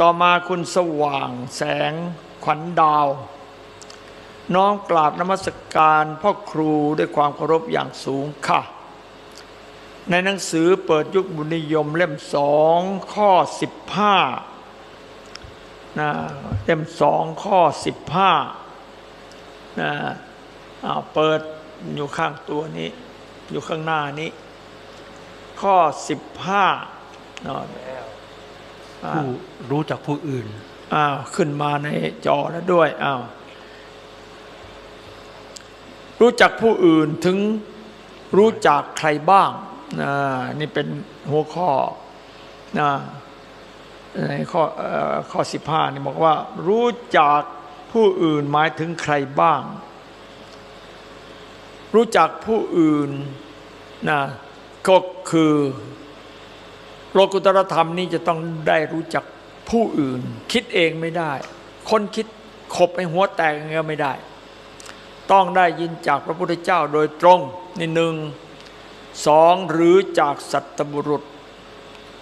ต่อมาคุณสว่างแสงขวัญดาว น้อมกราบนมัสการพ่อครูด้วยความเคารพอย่างสูงค่ะ ในหนังสือเปิดยุคบุญนิยมเล่มสองข้อสิบห้านะเล่มสองข้อสิบห้านะอ้าเปิดอยู่ข้างตัวนี้ อยู่ข้างหน้านี้ ข้อสิบห้านอน ผู้รู้จักผู้อื่นอ้าวขึ้นมาในจอแล้วด้วยอ้าวรู้จักผู้อื่นถึงรู้จักใครบ้างนะนี่เป็นหัวข้อนะในข้อเอ่อข้อสิบห้านี่บอกว่า รู้จักผู้อื่นหมายถึงใครบ้าง รู้จักผู้อื่นนะก็คือ โลกุตรธรรมนี่จะต้องได้รู้จักผู้อื่น คิดเองไม่ได้ คนคิดขบให้หัวแตกอย่างเงี้ยไม่ได้ ต้องได้ยินจากพระพุทธเจ้าโดยตรงนี่หนึ่งสองหรือจากสัตบุรุษ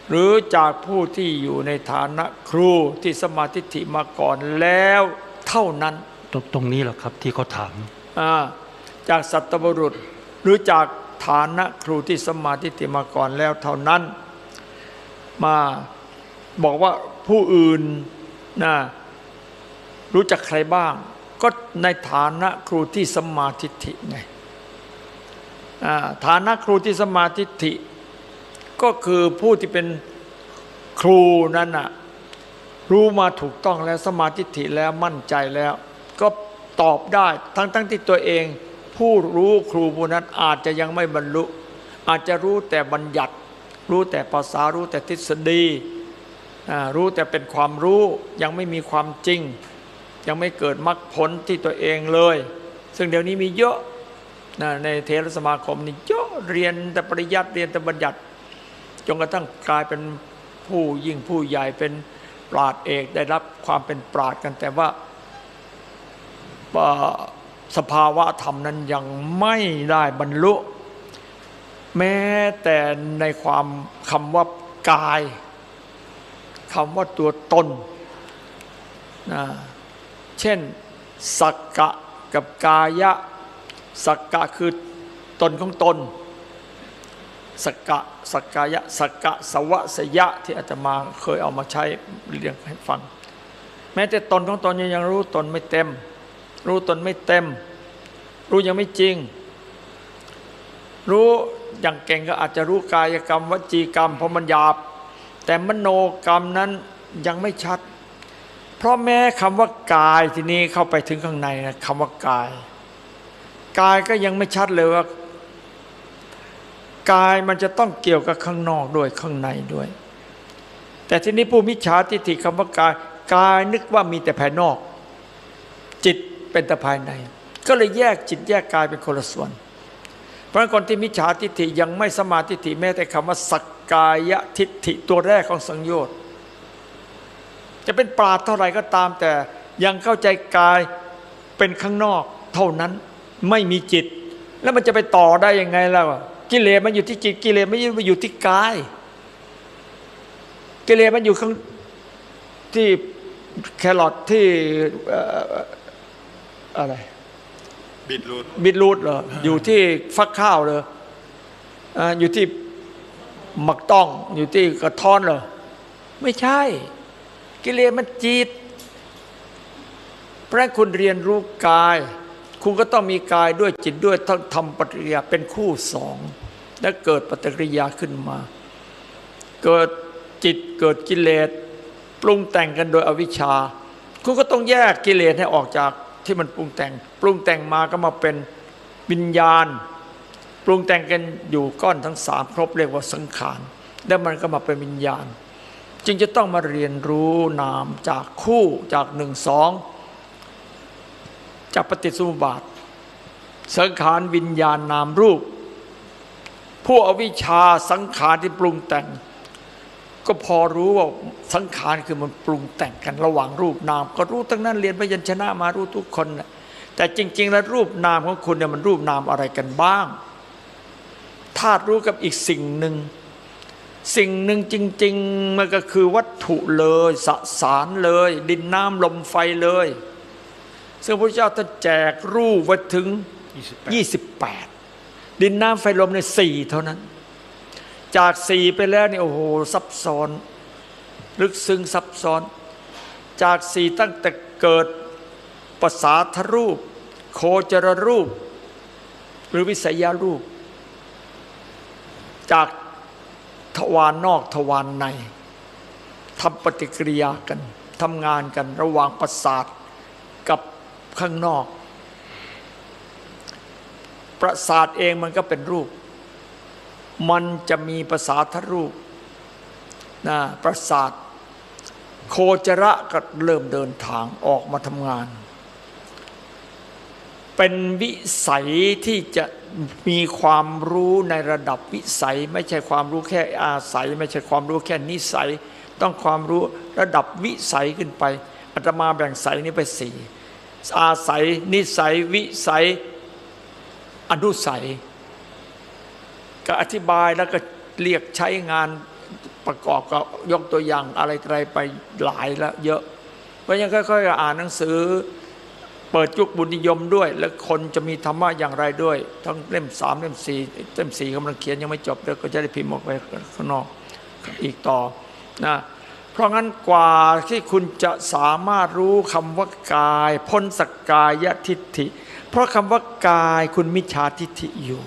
หรือจากผู้ที่อยู่ในฐานะครูที่สมาธิฐิมาก่อนแล้วเท่านั้น ตรงตรงนี้แหละครับที่เขาถามอ่าจากสัตบุรุษหรือจากฐานะครูที่สมมาธิฏฐิมาก่อนแล้วเท่านั้น มาบอกว่าผู้อื่นนะรู้จักใครบ้าง ก็ในฐานะครูที่สมาทิฐิไงฐานะครูที่สมาทิฏฐิ ก็คือผู้ที่เป็นครูนั้นนะรู้มาถูกต้องแล้วสมาทิฏฐิแล้วมั่นใจแล้ว ก็ตอบได้ทั้งทั้งที่ตัวเอง ผู้รู้ครูผู้นั้นอาจจะยังไม่บรรลุ อาจจะรู้แต่บัญญัติ รู้แต่ภาษารู้แต่ทฤษฎีรู้แต่เป็นความรู้ยังไม่มีความจริง ยังไม่เกิดมรรคผลที่ตัวเองเลย ซึ่งเดี๋ยวนี้มีเยอะในเทรสมาคมนี่เยอะเรียนแต่ปริยัติเรียนแต่บัญญัติจนกระทั่งกลายเป็นผู้ยิ่งผู้ใหญ่เป็นปราดเอกได้รับความเป็นปราดกัน แต่ว่าสภาวะธรรมนั้นยังไม่ได้บรรลุ แม้แต่ในความคำว่ากายคำว่าตัวตนนะเช่น สักกะกับกายะ สักกะคือตนของตน สักกะสักกายะ สักกะสวะสยะที่อาตมาเคยเอามาใช้เรียงให้ฟัง แม้แต่ตนของตนยังยังรู้ตนไม่เต็ม รู้ตนไม่เต็ม รู้ยังไม่จริง รู้ อย่างเก่งก็อาจจะรู้กายกรรมวจีกรรมเพราะมันหยาบ แต่มโนกรรมนั้นยังไม่ชัด เพราะแม้คำว่ากายทีนี้เข้าไปถึงข้างในนะคำว่ากาย กายก็ยังไม่ชัดเลยว่ากายมันจะต้องเกี่ยวกับข้างนอกด้วยข้างในด้วย แต่ทีนี้ผู้มิจฉาทิฏฐิคำว่ากายกายนึกว่ามีแต่ภายนอก จิตเป็นแต่ภายใน ก็เลยแยกจิตแยกกายเป็นคนละส่วน เพราะคนที่มิจฉาทิฏฐิยังไม่สมาธิฏฐิแม้แต่คำว่าสักกายทิฏฐิตัวแรกของสังโยชน์จะเป็นปราดเท่าไหร่ก็ตาม แต่ยังเข้าใจกายเป็นข้างนอก เท่านั้นไม่มีจิต แล้วมันจะไปต่อได้ยังไงล่ะกิเลสมันอยู่ที่จิตกิเลสไม่ได้อยู่ที่กาย กิเลสมันอยู่ข้างที่แครอทที่อะไร บิดรูดบิดรูดเหรออยู่ที่ฟักข้าวเลยอ่าอยู่ที่หมักต้อง อยู่ที่กระท้อนเหรอไม่ใช่ กิเลสมันจิตเพราะฉะนั้นคุณเรียนรู้กาย คุณก็ต้องมีกายด้วยจิตด้วยต้องทำปฏิกิริยาเป็นคู่สอง และเกิดปฏิกิริยาขึ้นมา เกิดจิตเกิดกิเลสปรุงแต่งกันโดยอวิชชา คุณก็ต้องแยกกิเลสให้ออกจาก ที่มันปรุงแต่ง ปรุงแต่งมาก็มาเป็นวิญญาณ ปรุงแต่งกันอยู่ก้อนทั้งสามครบเรียกว่าสังขารแล้วมันก็มาเป็นวิญญาณ จึงจะต้องมาเรียนรู้นามจากคู่จากหนึ่งสองจากปฏิสุบาท สังขารวิญญาณนามรูป ผู้อวิชชาสังขารที่ปรุงแต่ง ก็พอรู้ว่าสังขารคือมันปรุงแต่งกันระหว่างรูปนาม ก็รู้ทั้งนั้นเรียนพยัญชนะมารู้ทุกคนน่ะแต่จริง ๆ แล้วรูปนามของคุณเนี่ยมันรูปนามอะไรกันบ้างธาตุรู้กับอีกสิ่งหนึ่งสิ่งหนึ่งจริง ๆ มันก็คือวัตถุเลยสสารเลย ดินน้ำลมไฟเลย ซึ่งพระเจ้าท่านแจกรูปไว้ถึง 28 ดินน้ำไฟลมในสี่เท่านั้น จากสี่ไปแล้วนี่โอ้โหซับซ้อน ลึกซึ้งซับซ้อน จากสี่ตั้งแต่เกิดภาษาทรูป โคจรรูป หรือวิสัยยารูป จากทวารนอกทวารในทำปฏิกิริยากันทำงานกันระหว่างประสาทกับข้างนอก ประสาทเองมันก็เป็นรูป มันจะมีภาษาทรูปนะประสาท โคจระก็เริ่มเดินทางออกมาทำงาน เป็นวิสัยที่จะมีความรู้ในระดับวิสัย ไม่ใช่ความรู้แค่อาศัย ไม่ใช่ความรู้แค่นิสัย ต้องความรู้ระดับวิสัยขึ้นไปอาตมาแบ่งสัยนี้ไปสี่อาศัย นิสัย วิสัย อนุสัย ก็อธิบายแล้วก็เรียกใช้งานประกอบกับยกตัวอย่างอะไรอะไรไปหลายแล้วเยอะ เพราะยังค่อยๆอ่านหนังสือ เปิดยุคบุญนิยมด้วย แล้วคนจะมีธรรมะอย่างไรด้วย ทั้งเล่มสามเล่มสี่เล่มสี่กำลังเขียนยังไม่จบเดี๋ยวก็จะได้พิมพ์ออกไปข้างนอกอีกต่อนะเพราะงั้นกว่าที่คุณจะสามารถรู้คำว่ากายพ้นสกกายทิฏฐิ เพราะคำว่ากายคุณมิจฉาทิฏฐิอยู่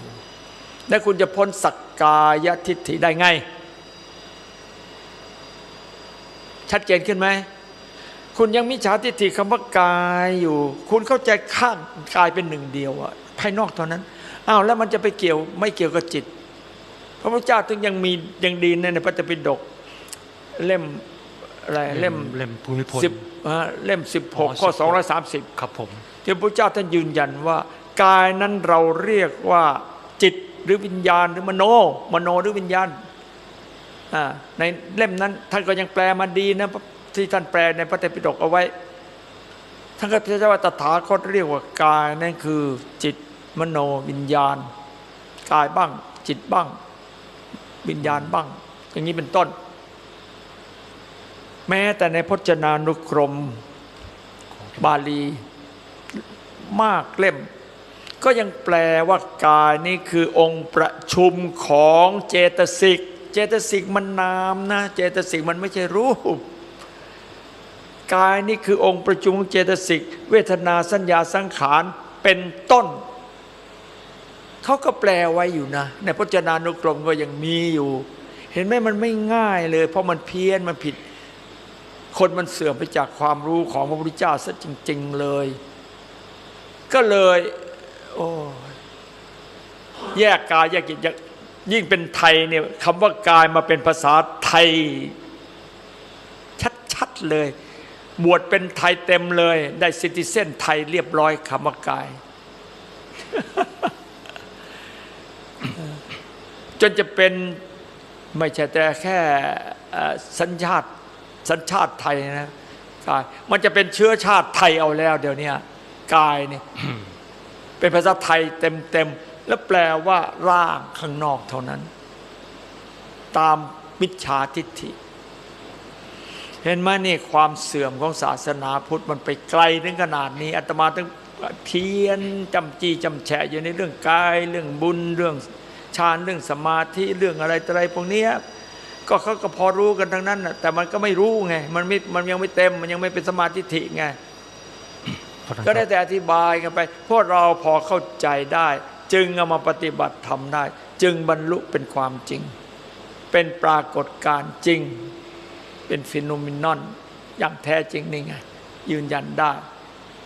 และคุณจะพ้นสักกายทิฏฐิได้ไง ชัดเจนขึ้นไหม คุณยังมิจฉาทิฏฐิคำว่ากายอยู่ คุณเข้าใจข้างกายเป็นหนึ่งเดียวอะภายนอกเท่านั้นอ้าวแล้วมันจะไปเกี่ยวไม่เกี่ยวกับจิต พระพุทธเจ้าถึงยังมียังดีในพระตปิฎกเล่มอะไรเล่มเล่มภูมิพลสิบอ่าเล่มสิบหกอ๋อข้อสองร้อย16สามสิบครับผมที่พระพุทธเจ้าท่านยืนยันว่า กายนั้นเราเรียกว่าจิต หรือวิญญาณหรือมโน มโนหรือวิญญาณในเล่มนั้น ท่านก็ยังแปลมาดีนะที่ท่านแปลในพระไตปิฎกเอาไว้ท่านก็พิจารณาว่าตถาคตเรียกว่ากายนั่นคือ จิตมโนวิญญาณ กายบ้าง จิตบ้าง วิญญาณบ้าง อย่างนี้เป็นต้น แม้แต่ในพจนานุกรม บาลี มากเล่ม ก็ยังแปลว่ากายนี่คือองค์ประชุมของเจตสิก เจตสิกมันนามนะ เจตสิกมันไม่ใช่รูป กายนี่คือองค์ประชุมของเจตสิก เวทนาสัญญาสังขารเป็นต้น เขาก็แปลไว้อยู่นะในพจนานุกรมก็ยังมีอยู่ เห็นไหมมันไม่ง่ายเลย เพราะมันเพี้ยนมันผิด คนมันเสื่อมไปจากความรู้ของพระพุทธเจ้าซะจริง ๆเลย ก็เลย โอ้แยกกายแยกจิตยิ่งเป็นไทยเนี่ยคำว่ากายมาเป็นภาษาไทย ชัดๆเลย บวชเป็นไทยเต็มเลย ได้ซิติเซนไทยเรียบร้อยคำว่ากาย จนจะเป็นไม่ใช่แต่แค่สัญชาติสัญชาติไทยนะกายมันจะเป็นเชื้อชาติไทยเอาแล้ว เดี๋ยวนี้กายนี่ เป็นภาษาไทยเต็มๆแล้วแปลว่าร่างข้างนอกเท่านั้น ตามมิจฉาทิฏฐิ เห็นไหมนี่ความเสื่อมของศาสนาพุทธมันไปไกลถึงขนาดนี้อาตมาต้องเทียนจำจีจำแฉอยู่ในเรื่องกาย เรื่องบุญเรื่องฌานเรื่องสมาธิเรื่องอะไรต่ออะไรพวกนี้ก็เขาก็พอรู้กันทั้งนั้นแต่มันก็ไม่รู้ไงมันไม่มันยังไม่เต็มมันยังไม่เป็นสมาธิฐิไง ก็ได้แต่อธิบายกันไปพวกเราพอเข้าใจได้ จึงเอามาปฏิบัติทำได้ จึงบรรลุเป็นความจริง เป็นปรากฏการณ์จริง เป็นฟิโนมินอน อย่างแท้จริงนี่ไง ยืนยันได้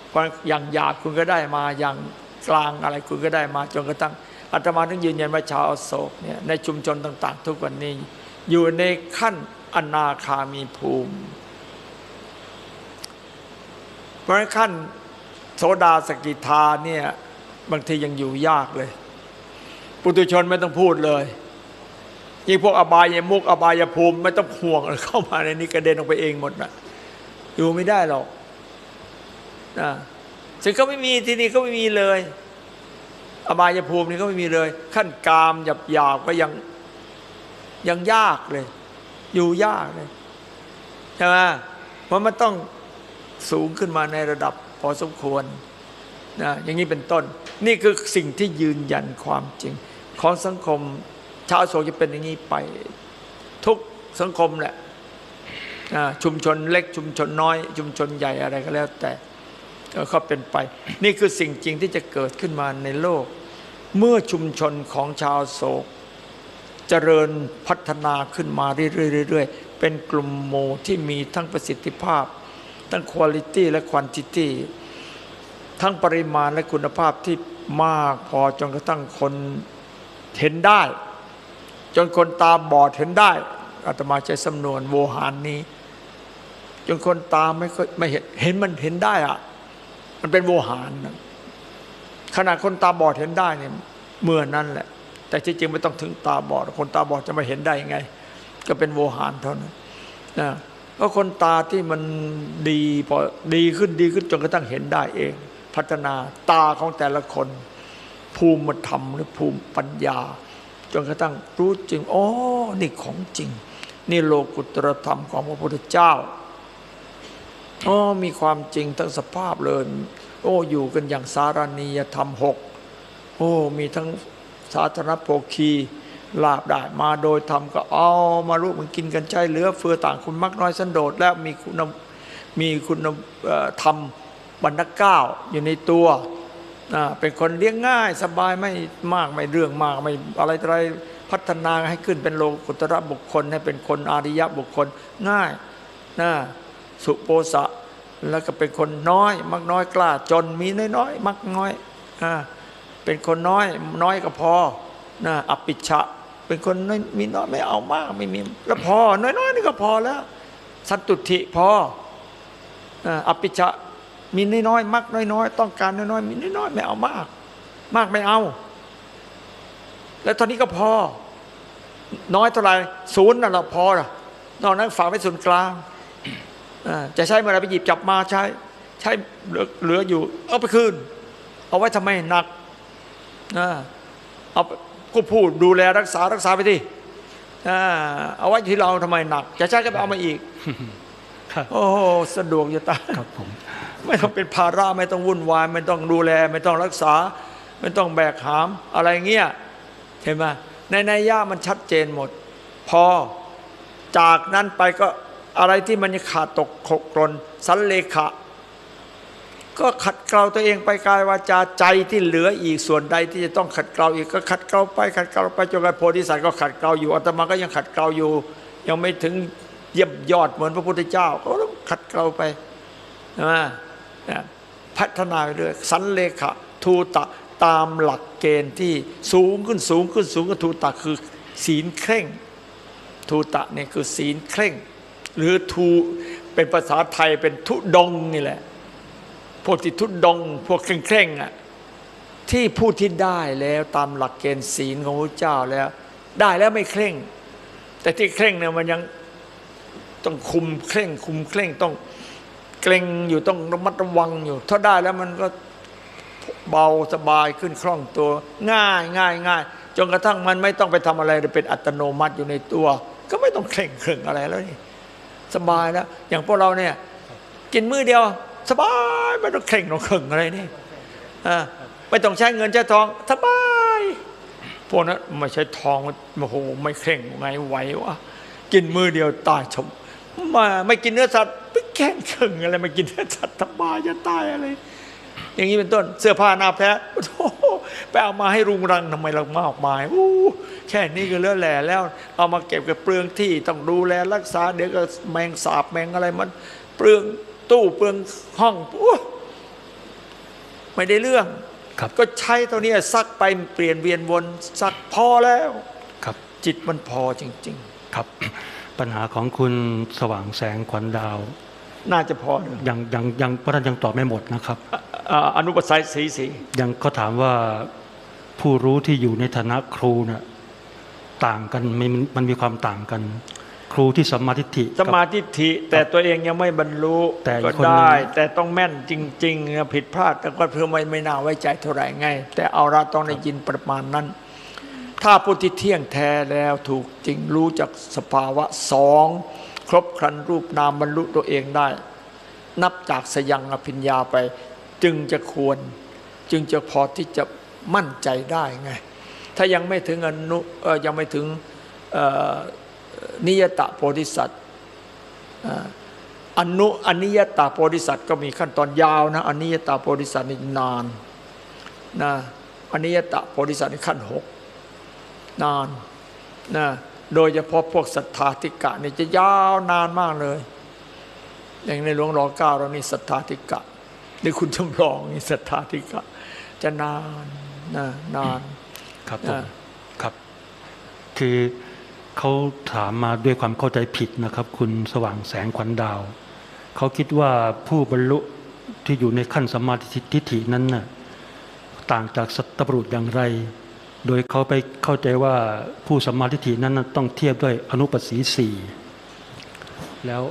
เพราะอย่างหยาบคุณก็ได้มาอย่างกลางอะไรคุณก็ได้มาจนกระทั่งอาตมาต้องยืนยันว่าชาวอโศกเนี่ยในชุมชนต่าง ๆ ทุกวันนี้ อยู่ในขั้นอนาคามีภูมิเพราะขั้น โสดาสกิทาเนี่ยบางทียังอยู่ยากเลย ปุถุชนไม่ต้องพูดเลยยิ่งพวกอบายมุกอบายภูมิไม่ต้องห่วงเข้ามาในนี้กระเด็นออกไปเองหมดนะอยู่ไม่ได้หรอกนะซึ่งก็ไม่มีที่นี่ก็ไม่มีเลย อบายภูมินี่ก็ไม่มีเลย ขั้นกามหยาบหยาบก็ยังยังยากเลย อยู่ยากเลยใช่ไหมเพราะมันต้องสูงขึ้นมาในระดับ พอสมควรนะอย่างนี้เป็นต้น นี่คือสิ่งที่ยืนยันความจริง ของสังคมชาวโศกจะเป็นอย่างนี้ไป ทุกสังคมแหละชุมชนเล็กชุมชนน้อย ชุมชนใหญ่อะไรก็แล้วแต่ก็เป็นไป นี่คือสิ่งจริงที่จะเกิดขึ้นมาในโลก เมื่อชุมชนของชาวโศกเจริญพัฒนาขึ้นมาเรื่อยๆเป็นกลุ่มโมที่มีทั้งประสิทธิภาพ ทั้งคุณ i t y และคว n t i t y ทั้งปริมาณและคุณภาพที่มากพอจนกระทั่งคนเห็นได้ จนคนตาบอดเห็นได้อาตมาใช้สำนวนโวหารนี้ จนคนตาไม่ค่อยไม่เห็นเห็นมันเห็นได้อะมันเป็นโวหารนะขนาดคนตาบอดเห็นได้เนี่ยเมื่อนั้นแหละ แต่ที่จริงไม่ต้องถึงตาบอด คนตาบอดจะมาเห็นได้ยังไง ก็เป็นโวหารเท่านั้นนะ เพราะคนตาที่มันดีพอดีขึ้นดีขึ้นจนกระทั่งเห็นได้เอง พัฒนาตาของแต่ละคน ภูมิธรรมหรือภูมิปัญญา จนกระทั่งรู้จริงอ๋อนี่ของจริง นี่โลกุตรธรรมของพระพุทธเจ้าอ๋อมีความจริงทั้งสภาพเลย โอ้อยู่กันอย่างสารณียธรรมหกโอ้มีทั้งสาธารณโภคี ลาบได้มาโดยธรรมก็เอามารู้มันกินกันใช้เหลือเฟือต่างคุณมักน้อยสันโดษแล้วมีคุณมีคุณธรรมบรรณเก้าวอยู่ในตัวเป็นคนเลี้ยงง่ายสบายไม่มากไม่เรื่องมากไม่อะไรอะไรพัฒนาให้ขึ้นเป็นโลกุตระบุคคล ให้เป็นคนอาริยบุคคลง่ายนะสุโปสะแล้วก็เป็นคนน้อย มักน้อยกล้าจนมีน้อยๆมักน้อยอ่าเป็นคนน้อยน้อยก็พอนะอภิชะ เป็นคนน้อยมีน้อยไม่เอามากไม่มี แล้วพอ น้อยๆนี่ก็พอแล้ว สันตุทิพอออภิชะมีน้อยๆมักน้อยๆต้องการน้อยๆมีน้อยๆไม่เอามาก มากไม่เอา แล้วตอนนี้ก็พอ น้อยเท่าไหร่ศูนย์น่ะเราพอละนอกนั้นฝากไว้ส่วนกลางจะใช้เมื่อไรไปหยิบจับมาใช้ ใช้เหลืออยู่ เอาไปคืน เอาไว้ทำไมหนักเอา ก็พูดดูแลรักษารักษาไปที่เอาไว้ที่เราทำไมหนัก จะใช้ก็ไปเอามาอีกครับโอ้โหสะดวกจะตายครับผมไม่ต้องเป็นภาระไม่ต้องวุ่นวาย ไม่ต้องดูแล ไม่ต้องรักษา ไม่ต้องแบกหาม อะไรเงี้ยเห็นไหมในในย่ามันชัดเจนหมด พอจากนั้นไปก็อะไรที่มันยังขาดตกขกรนสันเลขะ ก็ขัดเกลาตัวเองไปกายวาจาใจที่เหลืออีกส่วนใดที่จะต้องขัดเกลาอีกก็ขัดเกลาไปขัดเกลาไปจนกระทั่งโพธิสัตว์ก็ขัดเกลาอยู่อาตมาก็ยังขัดเกลาอยู่ ยังไม่ถึงเยี่ยมยอดเหมือนพระพุทธเจ้าก็ต้องขัดเกลาไปใช่ไหมเนี่ยพัฒนาไปเรื่อยสันเลขะทูตะตามหลักเกณฑ์ที่สูงขึ้นสูงขึ้นสูงขึ้นทูตะคือศีลเคร่งทูตะเนี่ยคือศีลเคร่ง หรือทูเป็นภาษาไทยเป็นทุดงนี่แหละ วกที่ทุดงพวกเคร่งเคร่งๆอะที่ผู้ที่ได้แล้วตามหลักเกณฑ์ศีลของพระเจ้าแล้ว ได้แล้วไม่เคร่ง แต่ที่เคร่งเนี่ยมันยังต้องคุมเคร่ง คุมเคร่งต้องเกรงอยู่ต้องระมัดระวังอยู่ ถ้าได้แล้วมันก็เบาสบายขึ้นคล่องตัว ง่ายง่ายง่ายจนกระทั่งมันไม่ต้องไปทำอะไรเป็นอัตโนมัติอยู่ในตัว ก็ไม่ต้องเคร่งเคร่งอะไรแล้วนี่สบายแล้ว อย่างพวกเราเนี่ย กินมื้อเดียว สบายไม่ต้องเคร่งต้องเคร่งอะไรนี่อ่าไม่ต้องใช้เงินใช้ทองสบายพวกนั้นไม่ใช้ทองโอ้โหไม่เคร่งไงไหววะกินมือเดียวตายชมมาไม่กินเนื้อสัตว์ไปแข่งเคร่งอะไรไม่กินเนื้อสัตว์สบายจะตายอะไรอย่างนี้เป็นต้นเสื้อผ้าหน้าแพ้โอ้ไปเอามาให้รุงรังทำไมเรามากมายอู้แค่นี้ก็เลือแหล่แล้ว เอามาเก็บกับเปลืองที่ต้องดูแลรักษาเดี๋ยวก็แมงสาบแมงอะไรมันเปลือง ตู้เปลืองห้องอู้ไม่ได้เรื่องครับก็ใช้ตัวนี้ซักไปเปลี่ยนเวียนวนซักพอแล้วครับ จิตมันพอจริงครับ ปัญหาของคุณสว่างแสงขวัญดาวๆน่าจะพอนะยังยังยังพระท่านยังตอบไม่หมดนะครับอ่าอนุปัสสัยสีสียังก็ถามว่าผู้รู้ที่อยู่ในฐานะครูน่ะต่างกันมันมันมีความต่างกัน ครูที่สัมมาทิฏฐิสกับมาธิฐิแต่ตัวเองยังไม่บรรลุแต่อีก็กคนหนึ่งได้ แต่ต้องแม่นจริงๆนะผิดพลาดแต่ก็เพื่อไม่ไม่น่าไว้ใจเท่าไหร่ไง แต่เอาละต้องได้ยินประมาณนั้น ถ้าผู้ที่เที่ยงแท้แล้วถูกจริงรู้จากสภาวะสองครบครันรูปนามบรรลุตัวเองได้ นับจากสยังอภิญญาไป จึงจะควร จึงจะพอที่จะมั่นใจได้ไง ถ้ายังไม่ถึงอนุเอ่อยังไม่ถึงเอ่อ นิยตะโพธิสัตว์อ่าอนุอนิยตาโพธิสัตว์ก็มีขั้นตอนยาวนะอนิยตาโพธิสัตว์นี่นานนะอนิยตาโพธิสัตว์นี่ขั้นหกนานนะโดยเฉพาะพวกศรัทธาธิกะนี่จะยาวนานมากเลย อย่างในหลวงรอเก้าเรานี่ศรัทธาธิกะหรือคุณจำลองนี่ศรัทธาธิกะ จะนานนะนานครับผมอ่าครับ คือ เขาถามมาด้วยความเข้าใจผิดนะครับ คุณสว่างแสงขวัญดาว เขาคิดว่าผู้บรรลุที่อยู่ในขั้นสมมาธิทิฏฐินั้นน่ะต่างจากสัตบุรุษอย่างไร โดยเขาไปเข้าใจว่าผู้สมมาธิฏฐินั้นนะต้องเทียบด้วยอนุปัสสีสี่แล้ว